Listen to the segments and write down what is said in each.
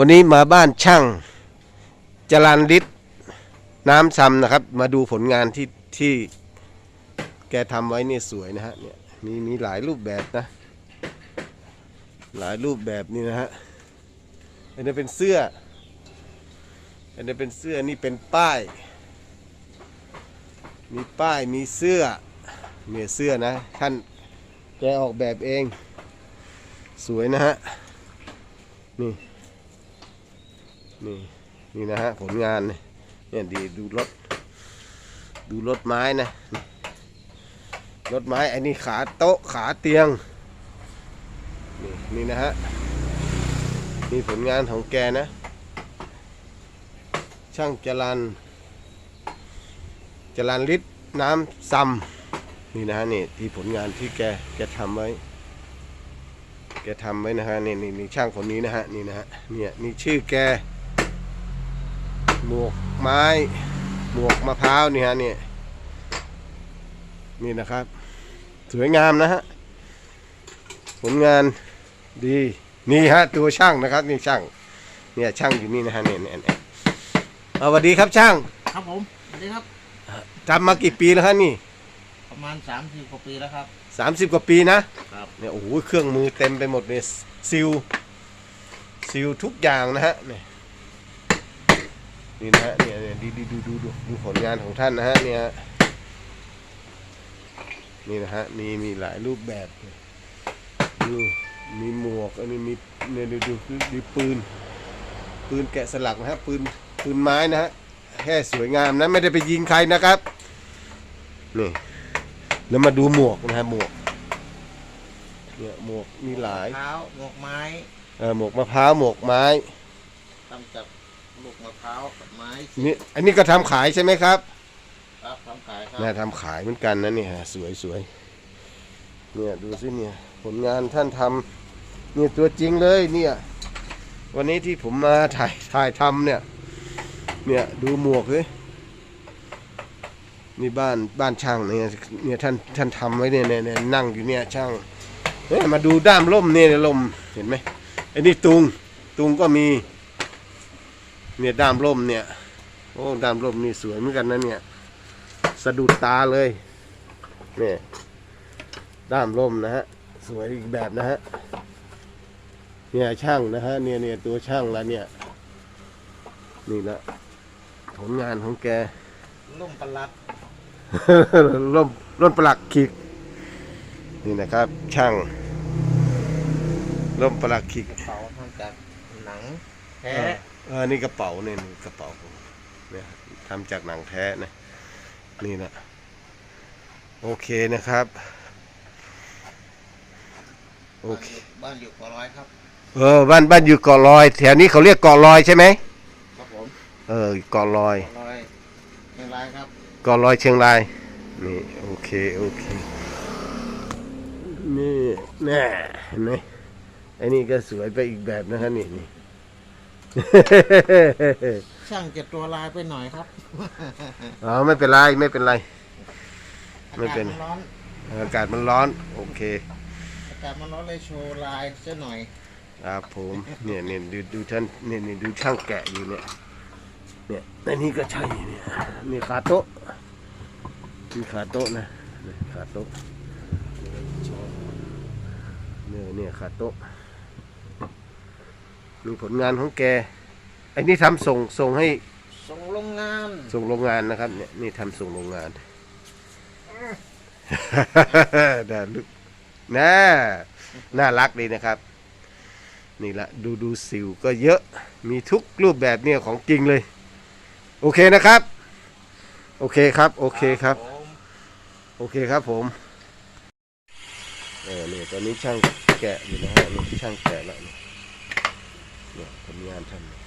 วันนี้มาบ้านช่างจรันฤทธิ์น้ำซำนะครับ มาดูผลงานที่ที่แกทำไว้เนี่ยสวยนะฮะเนี่ยมีมีหลายรูปแบบนะ หลายรูปแบบนี่นะฮะอันนี้เป็นเสื้อ อันนี้เป็นเสื้อนี่เป็นป้าย มีป้ายมีเสื้อเนี่ยเสื้อนะท่านแกออกแบบเอง สวยนะฮะนี่ นี่นี่นะฮะผลงานเนี่ยเนี่ยดีดูรถ ดูรถไม้นะรถไม้อันนี้ขาโต๊ะขาเตียง นี่นี่นะฮะนี่ผลงานของแกนะ ช่างจรันจรันฤทธิ์น้ำซ้ำนี่นะฮะนี่ที่ผลงานที่แกแกทำไว้แกทำไว้นะฮะนี่นี่ช่างคนนี้นะฮะนี่นะฮะเนี่ยนี่ชื่อแก หมวกไม้ หมวกมะพร้าวนี่ฮะเนี่ยนี่นะครับ สวยงามนะฮะ ผลงานดี นี่ฮะตัวช่างนะครับ นี่ช่าง เนี่ยช่างอยู่นี่นะฮะเนี่ยเนี่ยเนี่ยเอาสวัสดีครับช่างครับผมสวัสดีครับ ทำมากี่ปีแล้วครับนี่ประมาณ3ามสิบกว่าปีแล้วครับ สามสิบกว่าปีนะครับ เนี่ยโอ้โหเครื่องมือเต็มไปหมดเนี่ยซิลซิลทุกอย่างนะฮะเนี่ย นี่นะฮะเนี่ยเนี่ยดูดูดูดูดูผลงานของท่านนะฮะเนี่ยฮะนี่นะฮะมีมีหลายรูปแบบดูมีหมวกอันนี้มีเนี่ยดูดูดูดูปืน ปืนแกะสลักนะฮะปืนปืนไม้นะฮะแค่สวยงามนะไม่ได้ไปยิงใครนะครับนี่แล้วมาดูหมวกนะฮะหมวกเนี่ยหมวกมีหลายเท้าหมวกไม้เออหมวกมะพร้าวหมวกไม้ทำจาก ลูกมะพร้าวกับไม้นี่อันนี้ก็ทำขายใช่ไหมครับครับทำขายครับน่าทำขายเหมือนกันนะเนี่ยฮะสวยสวยเนี่ยดูสิเนี่ยผลงานท่านทำเนี่ยตัวจริงเลยเนี่ยวันนี้ที่ผมมาถ่ายถ่ายทำเนี่ยเนี่ยดูหมวกเลยนี่บ้านบ้านช่างเนี่ยเนี่ยท่านท่านทำไว้เนี่ยเนี่ยเนี่ยนั่งอยู่เนี่ยช่างเฮ้ยมาดูด้ามล่มเนี่ยล่มเห็นไหมไอ้นี่ตุงตุงก็มี เนี่ยด้ามล่มเนี่ย โอ้ด้ามล่มนี่สวยเหมือนกันนะเนี่ย สะดุดตาเลยนี่ด้ามล่มนะฮะสวยอีกแบบนะฮะเนี่ยช่างนะฮะเนี่ยเนี่ยตัวช่างแล้วเนี่ย นี่ละผลงานของแกลุ่มประหลัดล่มร่มประหลักขิก นี่นะครับ ช่างร่มประหลักขิกกระเป๋าทำจากหนังแท้เออ เออนี่กระเป๋าเนี่ยนี่กระเป๋าเนี่ยทำจากหนังแท้นะนี่นะโอเคนะครับ โอเค บ้านอยู่กอร้อยครับ เออ บ้านบ้านอยู่เกาะลอย แถวนี้เขาเรียกเกาะลอยใช่ไหมครับผมเออเกาะลอยกอร้อยเชียงรายครับ เกาะลอยเชียงราย นี่โอเคโอเค นี่แน่เห็นไหมไอ้นี่ก็สวยไปอีกแบบนะครับนี่นี่ ช่างจะตัวลายไปหน่อยครับอ๋อไม่เป็นไรไม่เป็นไรอาไม่กาศเป็นมันร้อนอากาศมันร้อน โอเค อากาศมันร้อนเลยโชว์ลายซะหน่อยครับผมเนี่ยเนี่ยดูดูท่านเนี่ยเนี่ยดูช่างแกะอยู่เนี่ยเนี่ยในนี่ก็ใช่เนี่ยนี่ขาโต๊ะนี่ขาโต๊ะนะเนี่ยขาโต๊ะเนี่ยเนี่ยขาโต๊ะ มีผลงานของแกไอ้นี่ทำส่งส่งให้ส่งโรงงานส่งโรงงานนะครับเนี่ยนี่ทำส่งโรงงานน่าลึกน่าน่ารักดีนะครับ นี่ละดูดูสิวก็เยอะมีทุกรูปแบบเนี่ยของจริงเลย โอเคนะครับ โอเคครับ โอเคครับผมโอเคครับผมเออเนี่ยตอนนี้ช่างแกะอยู่นะฮะนี่ช่างแกะแล้ว เนี่ยผลงานท่านเนี่ย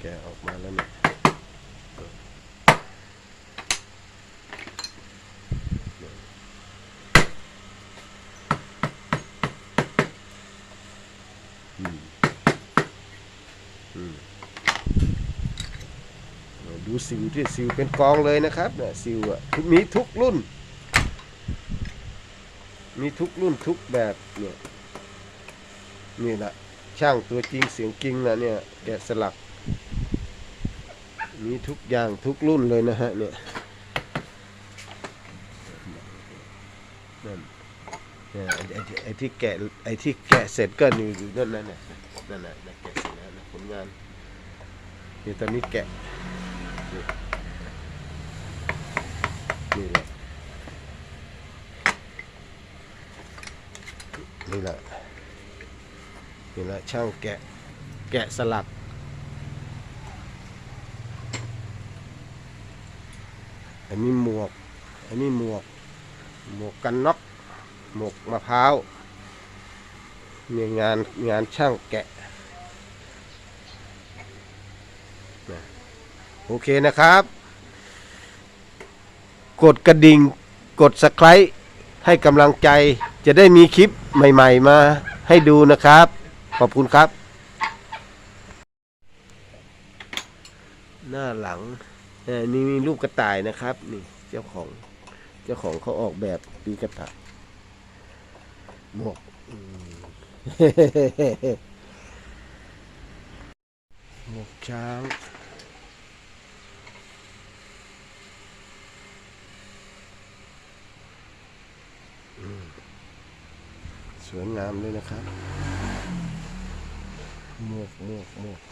แกออกมาแล้วเนี่ยดูซิวที่ซิวเป็นกองเลยนะครับเนี่ยซิวอะมีทุกรุ่น มีทุกรุ่นทุกแบบเนี่ยนี่แหละช่างตัวจริงเสียงจริงนะเนี่ยแกะสลัก มีทุกอย่างทุกรุ่นเลยนะฮะเนี่ยนั่นเนี่ยไอ้ไอที่แกะไอ้ที่แกะเสร็จก็นี่อยู่นั่นนั่นน่ะนั่นน่ะแกะเสร็จแล้วนะผลงานนี่ตอนนี้แกะนี่แหละ นี่แหละนี่แหละช่างแกะแกะสลัก อันนี้หมวก อันนี้หมวก หมวกกันน็อกหมวกมะพร้าวมีงานงานช่างแกะนะโอเคนะครับ กดกระดิ่ง กดสไครต์ให้กำลังใจจะได้มีคลิป ใหม่ ๆ มาให้ดูนะครับ ขอบคุณครับ หน้าหลังนี่มีรูปกระต่ายนะครับ นี่เจ้าของ เจ้าของเขาออกแบบปีกระต่ายหมวกหมวกช้างอืม สวยงามเลยนะครับหมวกหมวกหมวก